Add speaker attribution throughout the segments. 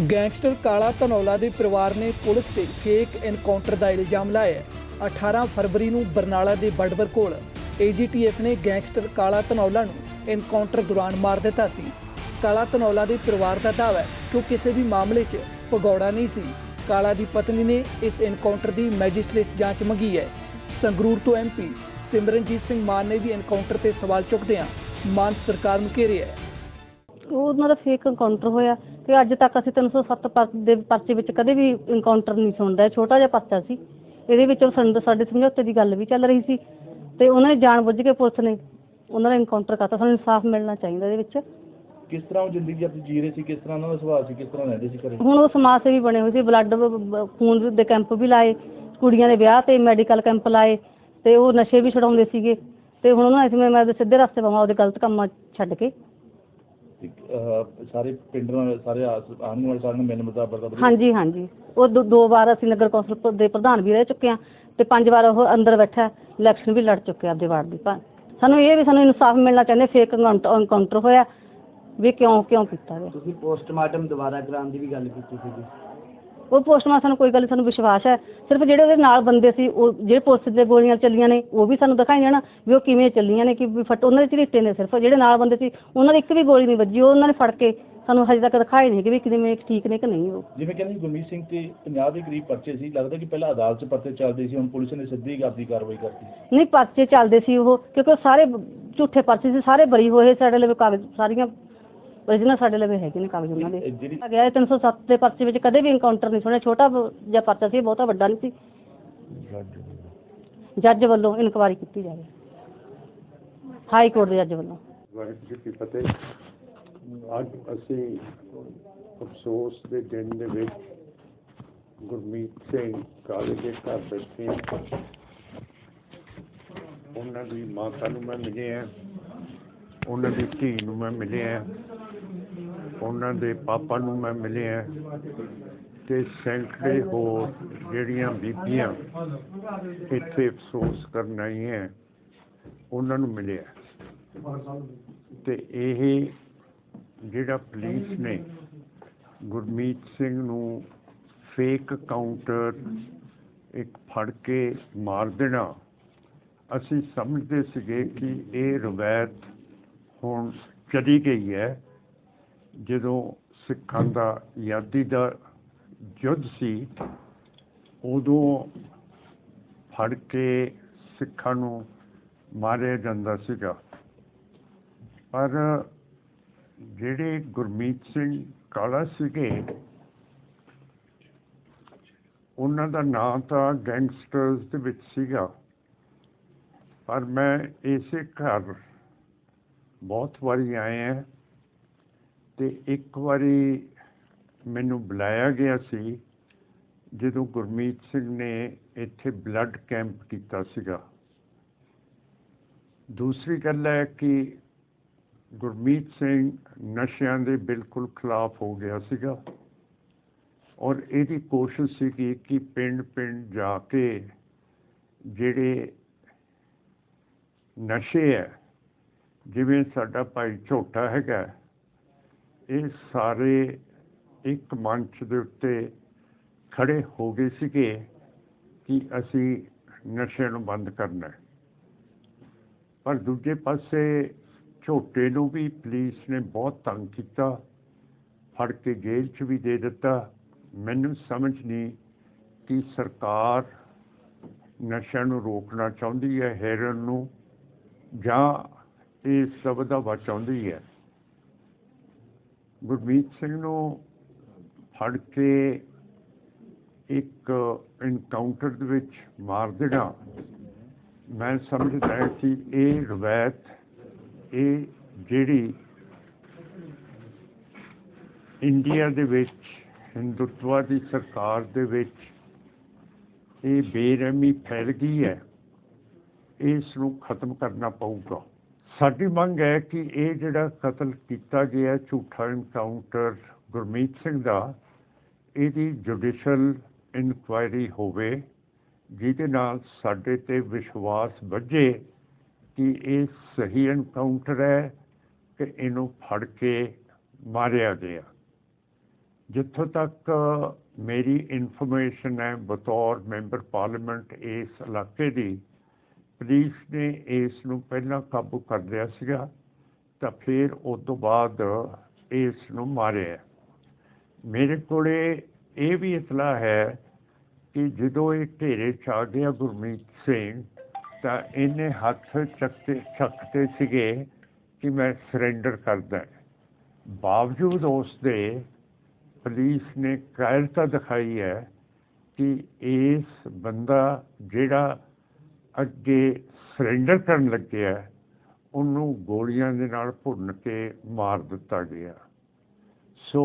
Speaker 1: Gangster ਕਾਲਾ ਧਨੌਲਾ ਦੇ ਪਰਿਵਾਰ ਨੇ ਪੁਲਿਸ ਤੇ ਫੇਕ ਐਨਕਾਊਂਟਰ ਦਾ ਇਲਜ਼ਾਮ ਲਾਇਆ ਹੈ। 18 ਫਰਵਰੀ ਨੂੰ ਬਰਨਾਲਾ ਦੇ ਬੜਬਰ ਕੋਲ ਏਜੀਟੀਐਫ ਨੇ ਗੈਂਗਸਟਰ ਕਾਲਾ ਧਨੌਲਾ ਨੂੰ ਐਨਕਾਊਂਟਰ ਦੌਰਾਨ ਮਾਰ ਦਿੱਤਾ ਸੀ। ਕਾਲਾ ਧਨੌਲਾ ਦੇ ਪਰਿਵਾਰ ਦਾ ਦਾਅਵਾ ਹੈ ਕਿ ਉਹ ਕਿਸੇ ਵੀ ਮਾਮਲੇ 'ਚ ਭਗੌੜਾ ਨਹੀਂ ਸੀ। ਕਾਲਾ ਦੀ ਪਤਨੀ ਨੇ ਇਸ ਐਨਕਾਊਂਟਰ ਦੀ ਮੈਜਿਸਟ੍ਰੇਟ ਜਾਂਚ ਮੰਗੀ ਹੈ। ਸੰਗਰੂਰ ਤੋਂ ਐਮਪੀ ਸਿਮਰਨਜੀਤ ਸਿੰਘ ਮਾਨ ਨੇ ਵੀ ਐਨਕਾਊਂਟਰ ਤੇ ਸਵਾਲ ਚੁੱਕਦਿਆਂ ਮਾਨ ਸਰਕਾਰ ਨੂੰ ਘੇਰਿਆ ਹੈ।
Speaker 2: ਉਹ ਉਹਨਾਂ ਦਾ ਫੇਕ ਐਨਕਾਊਂਟਰ ਹੋਇਆ। ਤੇ ਅੱਜ ਤੱਕ ਅਸੀਂ 307 ਪਰ- ਦੇ ਪਰਚੇ ਵਿੱਚ ਕਦੇ ਵੀ ਐਨਕਾਊਂਟਰ ਨਹੀਂ ਸੁਣਦਾ। ਇਹ ਛੋਟਾ ਜਿਹਾ ਪਰਚਾ ਸੀ। ਇਹਦੇ ਵਿੱਚ ਸਾਨੂੰ ਸਾਡੇ ਸਮਝੌਤੇ ਦੀ ਗੱਲ ਵੀ ਚੱਲ ਰਹੀ ਸੀ। ਤੇ ਉਹਨਾਂ ਨੇ ਜਾਣਬੁੱਝ ਕੇ ਪੁਲਿਸ ਨੇ ਉਹਨਾਂ ਦਾ ਐਨਕਾਊਂਟਰ ਕਰਤਾ। ਸਾਨੂੰ ਇਨਸਾਫ ਮਿਲਣਾ ਚਾਹੀਦਾ ਇਹਦੇ ਵਿੱਚ।
Speaker 3: ਕਿਸ ਤਰ੍ਹਾਂ ਉਹ ਜ਼ਿੰਦਗੀ ਆਪਣੀ ਜੀ ਰਹੇ ਸੀ? ਕਿਸ ਤਰ੍ਹਾਂ ਉਹਨਾਂ ਦਾ ਸੁਭਾਅ ਸੀ? ਕਿਸ ਤਰ੍ਹਾਂ ਰਹਿੰਦੇ ਸੀ ਘਰੇ?
Speaker 2: ਹੁਣ ਉਹ ਸਮਾਜ ਸੇਵੀ ਬਣੇ ਹੋਏ ਸੀ। ਬਲੱਡ ਖੂਨ ਦੇ ਕੈਂਪ ਵੀ ਲਾਏ। ਕੁੜੀਆਂ ਦੇ ਵਿਆਹ ਤੇ ਮੈਡੀਕਲ ਕੈਂਪ ਲਾਏ। ਤੇ ਉਹ ਨਸ਼ੇ ਵੀ ਛਡਾਉਂਦੇ ਸੀਗੇ। ਤੇ ਹੁਣ ਉਹਨਾਂ ਨੇ ਮੈਂ ਸਿੱਧੇ ਰਸਤੇ ਪਾਵਾਂ ਉਹਦੇ ਗਲਤ ਕੰਮਾਂ ਛੱਡ ਕੇ।
Speaker 3: ਸਾਰੇ ਪਿੰਡ ਨਾਲ ਸਾਰੇ ਆਸ- ਆਂਢ ਗੁਆਂਢ ਸਾਰਿਆਂ ਨੂੰ ਮਿਲਣ ਮੁਤਾਬਕ ਦਾ
Speaker 2: ਹਾਂਜੀ ਹਾਂਜੀ। ਉਹ ਦੋ- ਦੋ ਵਾਰ ਅਸੀਂ ਨਗਰ ਕੌਂਸਲ ਪ- ਦੇ ਪ੍ਰਧਾਨ ਵੀ ਰਹਿ ਚੁੱਕੇ ਹਾਂ ਤੇ ਪੰਜ ਵਾਰ ਉਹ ਅੰਦਰ ਬੈਠਾ ਹੈ, ਇਲੈਕਸ਼ਨ ਵੀ ਲੜ ਚੁੱਕਿਆ ਆਪਦੇ ਵਾਰਡ ਦੀ ਭਾ- ਸਾਨੂੰ ਇਹ ਵੀ ਸਾਨੂੰ ਇਨਸਾਫ ਮਿਲਣਾ ਚਾਹੁੰਦੇ ਫੇਕ ਐਨਕਾਊਂਟਰ ਹੋਇਆ ਵੀ ਕਿਉਂ ਕਿਉਂ ਕੀਤਾ ਗਿਆ।
Speaker 4: ਤੁਸੀਂ ਪੋਸਟਮਾਰਟਮ ਦੁਬਾਰਾ ਕਰਾਉਣ ਦੀ ਵੀ ਗੱਲ ਕੀਤੀ ਸੀਗੀ।
Speaker 2: ਉਹ ਪੋਸਟਮਾਰਟਮ ਸਾਨੂੰ ਕੋਈ ਗੱਲ ਨੀ, ਸਾਨੂੰ ਵਿਸ਼ਵਾਸ ਹੈ। ਸਿਰਫ ਜਿਹੜੇ ਉਹਦੇ ਨਾਲ ਬੰਦੇ ਸੀ ਉਹ ਜਿਹੜੇ ਪੁਲਿਸ ਦੇ ਗੋਲੀਆਂ ਚੱਲੀਆਂ ਨੇ ਉਹ ਵੀ ਸਾਨੂੰ ਦਿਖਾਈ ਜਾਣ ਵੀ ਉਹ ਕਿਵੇਂ ਚੱਲੀਆਂ ਨੇ ਕਿ ਵੀ ਫਟ ਉਹਨਾਂ ਦੇ ਝਰੀਟੇ ਨੇ ਸਿਰਫ। ਜਿਹੜੇ ਨਾਲ ਬੰਦੇ ਸੀ ਉਹਨਾਂ ਦੀ ਇੱਕ ਵੀ ਗੋਲੀ ਨਹੀਂ ਵੱਜੀ ਉਹ ਉਹਨਾਂ ਨੇ ਫੜ ਕੇ ਸਾਨੂੰ ਹਜੇ ਤੱਕ ਦਿਖਾਏ ਨਹੀਂ ਕਿ ਵੀ ਕਿਵੇਂ ਠੀਕ ਨੇ ਕਿ ਨਹੀਂ ਉਹ।
Speaker 3: ਜਿਵੇਂ ਕਹਿੰਦੇ ਗੁਰਮੀਤ ਸਿੰਘ ਤੇ 50 ਦੇ ਕਰੀਬ ਪਰਚੇ ਸੀ ਲੱਗਦਾ ਕਿ ਪਹਿਲਾਂ ਅਦਾਲਤ 'ਚ ਪਰਚੇ ਚੱਲਦੇ ਸੀ ਹੁਣ ਪੁਲਿਸ ਨੇ ਸਿੱਧੀ ਆਪਦੀ ਕਾਰਵਾਈ ਕਰਤੀ
Speaker 2: ਨਹੀਂ ਪਰਚੇ ਚੱਲਦੇ ਸੀ ਉਹ ਕਿਉਂਕਿ ਉਹ ਸਾਰੇ ਝੂਠੇ ਪਰਚੇ ਸੀ ਸਾਰੇ ਬਰੀ ਹੋਏ ਸਾਡੇ ਲਵੇ ਕਾਗਜ਼ ਸਾਰੀਆਂ original ਸਾਡੇ ਲਵੇ ਹੈਗੇ ਨੇ ਕਾਗਜ਼ ਉਹਨਾਂ ਦੇ।
Speaker 3: ਜਿਹੜੀ
Speaker 2: ਗਿਆ ਇਹ 307 ਦੇ ਪਰਚੇ ਵਿੱਚ ਕਦੇ ਵੀ ਐਨਕਾਊਂਟਰ ਨਹੀਂ ਸੁਣਿਆ। ਛੋਟਾ ਜਿਹਾ ਪਰਚਾ ਸੀ ਬਹੁਤਾ ਵੱਡਾ ਨਹੀਂ ਸੀ। ਜੱਜ ਵੱਲੋਂ। ਇਨਕੁਆਇਰੀ ਕੀਤੀ ਜਾਵੇ। ਹਾਈ ਕੋਰਟ ਦੇ ਜੱਜ ਵੱਲੋਂ।
Speaker 5: ਵਾਹਿਗੁਰੂ ਜੀ ਕੀ ਫਤਿਹ। ਅੱਜ ਅਸੀਂ ਅਫਸੋਸ ਦੇ ਦਿਨ ਦੇ ਵਿੱਚ ਗੁਰਮੀਤ ਸਿੰਘ ਕਾਲੇ ਦੇ ਘਰ ਬੈਠੇ ਹਾਂ। ਉਹਨਾਂ ਦੀ ਮਾਤਾ ਨੂੰ ਮੈਂ ਮਿਲਿਆ। ਉਹਨਾਂ ਦੀ ਧੀ ਨੂੰ ਮੈਂ ਮਿਲਿਆ। ਉਹਨਾਂ ਦੇ ਪਾਪਾ ਨੂੰ ਮੈਂ ਮਿਲਿਆ ਤੇ ਸੈਂਕੜੇ ਹੋਰ ਜਿਹੜੀਆਂ ਬੀਬੀਆਂ ਇੱਥੇ ਅਫਸੋਸ ਕਰਨ ਆਈਆਂ, ਉਹਨਾਂ ਨੂੰ ਮਿਲਿਆ। ਤੇ ਇਹ ਜਿਹੜਾ ਪੁਲਿਸ ਨੇ ਗੁਰਮੀਤ ਸਿੰਘ ਨੂੰ ਫੇਕ ਕਾਊਂਟਰ ਇੱਕ ਫੜ ਕੇ ਮਾਰ ਦੇਣਾ, ਅਸੀਂ ਸਮਝਦੇ ਸੀਗੇ ਕਿ ਇਹ ਰਵਾਇਤ ਹੁਣ ਚਲੀ ਗਈ ਹੈ। ਜਦੋਂ ਸਿੱਖਾਂ ਦਾ ਆਜ਼ਾਦੀ ਦਾ ਯੁੱਧ ਸੀ, ਉਦੋਂ ਫੜ ਕੇ ਸਿੱਖਾਂ ਨੂੰ ਮਾਰਿਆ ਜਾਂਦਾ ਸੀਗਾ। ਪਰ ਜਿਹੜੇ ਗੁਰਮੀਤ ਸਿੰਘ ਕਾਲਾ ਸੀਗੇ, ਉਹਨਾਂ ਦਾ ਨਾਂ ਤਾਂ ਗੈਂਗਸਟਰਸ ਦੇ ਵਿੱਚ ਸੀਗਾ। ਪਰ ਮੈਂ ਇਸੇ ਘਰ ਬਹੁਤ ਵਾਰੀ ਆਏ ਹਾਂ ਤੇ ਇੱਕ ਵਾਰੀ ਮੈਨੂੰ ਬੁਲਾਇਆ ਗਿਆ ਸੀ, ਜਦੋਂ ਗੁਰਮੀਤ ਸਿੰਘ ਨੇ ਇੱਥੇ ਬਲੱਡ ਕੈਂਪ ਕੀਤਾ ਸੀਗਾ। ਦੂਸਰੀ ਗੱਲ ਹੈ ਕਿ ਗੁਰਮੀਤ ਸਿੰਘ ਨਸ਼ਿਆਂ ਦੇ ਬਿਲਕੁਲ ਖਿਲਾਫ ਹੋ ਗਿਆ ਸੀਗਾ ਔਰ ਇਹਦੀ ਕੋਸ਼ਿਸ਼ ਸੀ ਕਿ ਪਿੰਡ ਪਿੰਡ ਜਾ ਕੇ ਜਿਹੜੇ ਨਸ਼ੇ ਹੈ, ਜਿਵੇਂ ਸਾਡਾ ਭਾਈ ਝੋਟਾ ਹੈਗਾ ਇਹ ਸਾਰੇ ਇੱਕ ਮੰਚ ਦੇ ਉੱਤੇ ਖੜੇ ਹੋ ਗਏ ਸੀਗੇ ਕਿ ਅਸੀਂ ਨਸ਼ੇ ਨੂੰ ਬੰਦ ਕਰਨਾ ਹੈ। ਪਰ ਦੂਜੇ ਪਾਸੇ ਝੋਟੇ ਨੂੰ ਵੀ ਪੁਲਿਸ ਨੇ ਬਹੁਤ ਤੰਗ ਕੀਤਾ, ਫੜ ਕੇ ਜੇਲ੍ਹ 'ਚ ਵੀ ਦੇ ਦਿੱਤਾ। ਮੈਨੂੰ ਸਮਝ ਨਹੀਂ ਕਿ ਸਰਕਾਰ ਨਸ਼ਿਆਂ ਨੂੰ ਰੋਕਣਾ ਚਾਹੁੰਦੀ ਹੈ, ਹੈਰਨ ਨੂੰ, ਜਾਂ ਇਹ ਸਭ ਦਾ ਚਾਹੁੰਦੀ ਹੈ। ਗੁਰਮੀਤ ਸਿੰਘ ਨੂੰ ਫੜ ਕੇ ਇੱਕ ਇਨਕਾਊਂਟਰ ਦੇ ਵਿੱਚ ਮਾਰ ਦੇਣਾ। ਮੈਂ ਸਮਝਦਾ ਹਾਂ ਕਿ ਇਹ ਰਵਾਇਤ, ਇਹ ਜਿਹੜੀ ਇੰਡੀਆ ਦੇ ਵਿੱਚ, ਹਿੰਦੁੱਤਵਾ ਦੀ ਸਰਕਾਰ ਦੇ ਵਿੱਚ ਇਹ ਬੇਰਹਿਮੀ ਫੈਲ ਗਈ ਹੈ, ਇਸ ਨੂੰ ਖਤਮ ਕਰਨਾ ਪਊਗਾ। ਸਾਡੀ ਮੰਗ ਹੈ ਕਿ ਇਹ ਜਿਹੜਾ ਕਤਲ ਕੀਤਾ ਗਿਆ ਝੂਠਾ ਇਨਕਾਊਂਟਰ ਗੁਰਮੀਤ ਸਿੰਘ ਦਾ, ਇਹਦੀ ਜੁਡੀਸ਼ਲ ਇਨਕੁਆਇਰੀ ਹੋਵੇ, ਜਿਹਦੇ ਨਾਲ ਸਾਡੇ ਤੇ ਵਿਸ਼ਵਾਸ ਵੱਜੇ ਕਿ ਇਹ ਸਹੀ ਇਨਕਾਊਂਟਰ ਹੈ ਕਿ ਇਹਨੂੰ ਫੜ ਕੇ ਮਾਰਿਆ ਗਿਆ। ਜਿੱਥੋਂ ਤੱਕ ਮੇਰੀ ਇਨਫੋਰਮੇਸ਼ਨ ਹੈ, ਬਤੌਰ ਮੈਂਬਰ ਪਾਰਲੀਮੈਂਟ ਇਸ ਇਲਾਕੇ ਦੀ ਪੁਲਿਸ ਨੇ ਇਸ ਨੂੰ ਪਹਿਲਾਂ ਕਾਬੂ ਕਰ ਲਿਆ ਸੀਗਾ, ਤਾਂ ਫਿਰ ਉਸ ਤੋਂ ਬਾਅਦ ਇਸ ਨੂੰ ਮਾਰਿਆ। ਮੇਰੇ ਕੋਲੇ ਇਹ ਵੀ ਇਤਲਾ ਹੈ ਕਿ ਜਦੋਂ ਇਹ ਢੇਰੇ ਚ ਗਿਆ ਗੁਰਮੀਤ ਸਿੰਘ, ਤਾਂ ਇਹਨੇ ਹੱਥ ਚੱਕਤੇ ਚੱਕਤੇ ਸੀਗੇ ਕਿ ਮੈਂ ਸਰੈਂਡਰ ਕਰਦਾ। ਬਾਵਜੂਦ ਉਸ ਦੇ ਪੁਲਿਸ ਨੇ ਕਾਇਰਤਾ ਦਿਖਾਈ ਹੈ ਕਿ ਇਸ ਬੰਦਾ ਜਿਹੜਾ ਅੱਗੇ ਸਰੈਂਡਰ ਕਰਨ ਲੱਗਿਆ ਉਹਨੂੰ ਗੋਲੀਆਂ ਦੇ ਨਾਲ ਭੁੰਨ ਕੇ ਮਾਰ ਦਿੱਤਾ ਗਿਆ। ਸੋ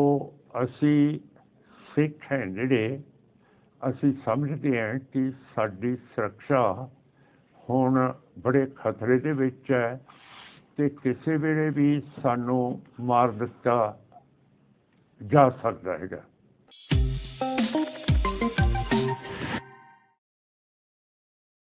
Speaker 5: ਅਸੀਂ ਸਿੱਖ ਹੈ ਜਿਹੜੇ, ਅਸੀਂ ਸਮਝਦੇ ਹਾਂ ਕਿ ਸਾਡੀ ਸੁਰੱਖਿਆ ਹੁਣ ਬੜੇ ਖਤਰੇ ਦੇ ਵਿੱਚ ਹੈ ਤੇ ਕਿਸੇ ਵੇਲੇ ਵੀ ਸਾਨੂੰ ਮਾਰ ਦਿੱਤਾ ਜਾ ਸਕਦਾ ਹੈਗਾ।